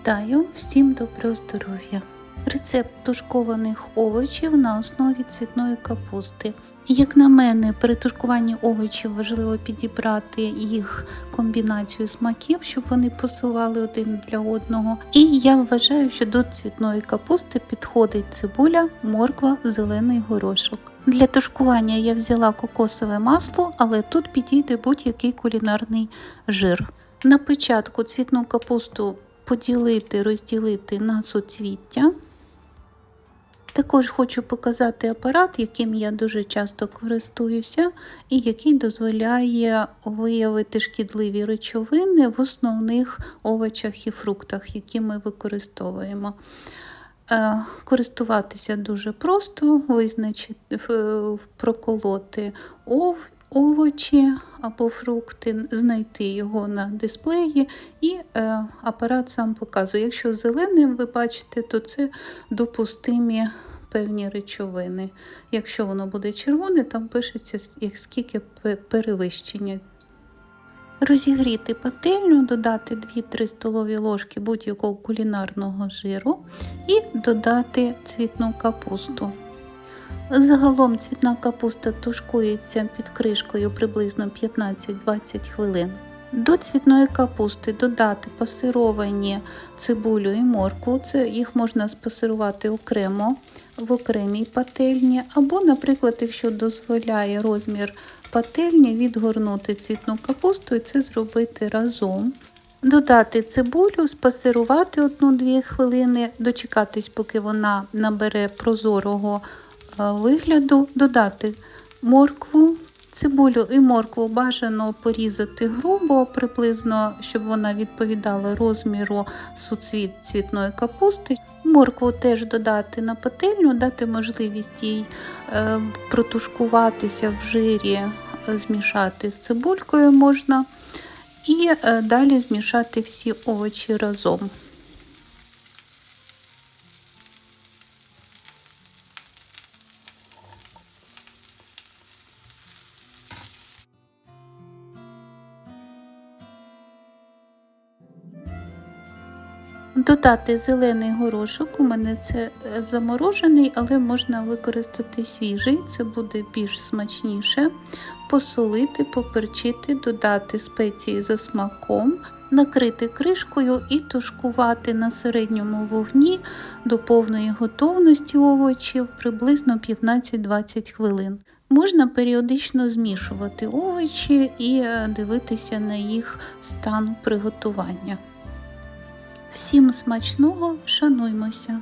Вітаю всім доброго здоров'я! Рецепт тушкованих овочів на основі цвітної капусти. Як на мене, при тушкуванні овочів важливо підібрати їх комбінацію смаків, щоб вони пасували один для одного. І я вважаю, що до цвітної капусти підходить цибуля, морква, зелений горошок. Для тушкування я взяла кокосове масло, але тут підійде будь-який кулінарний жир. На початку цвітну капусту поділити, розділити на суцвіття. Також хочу показати апарат, яким я дуже часто користуюся, і який дозволяє виявити шкідливі речовини в основних овочах і фруктах, які ми використовуємо. Е, Користуватися дуже просто, визначити, проколоти овочі або фрукти, знайти його на дисплеї, і е, апарат сам показує. Якщо зеленим ви бачите, то це допустимі певні речовини. Якщо воно буде червоне, там пишеться скільки перевищення. Розігріти пательню, додати 2-3 столові ложки будь-якого кулінарного жиру і додати цвітну капусту. Загалом цвітна капуста тушкується під кришкою приблизно 15-20 хвилин. До цвітної капусти додати пасировані цибулю і моркву. Це їх можна спасирувати окремо в окремій пательні, або, наприклад, якщо дозволяє розмір пательні, відгорнути цвітну капусту і це зробити разом. Додати цибулю, спасирувати 1-2 хвилини, дочекатись, поки вона набере прозорого вигляду, додати моркву, цибулю і моркву бажано порізати грубо, приблизно, щоб вона відповідала розміру суцвіт цвітної капусти. Моркву теж додати на пательню, дати можливість їй е, протушкуватися в жирі, змішати з цибулькою можна. І е, далі змішати всі овочі разом. Додати зелений горошок, у мене це е, заморожений, але можна використати свіжий, це буде більш смачніше. Посолити, поперчити, додати спеції за смаком, накрити кришкою і тушкувати на середньому вогні до повної готовності овочів приблизно 15-20 хвилин. Можна періодично змішувати овочі і е, дивитися на їх стан приготування. Всім смачного, шануймося!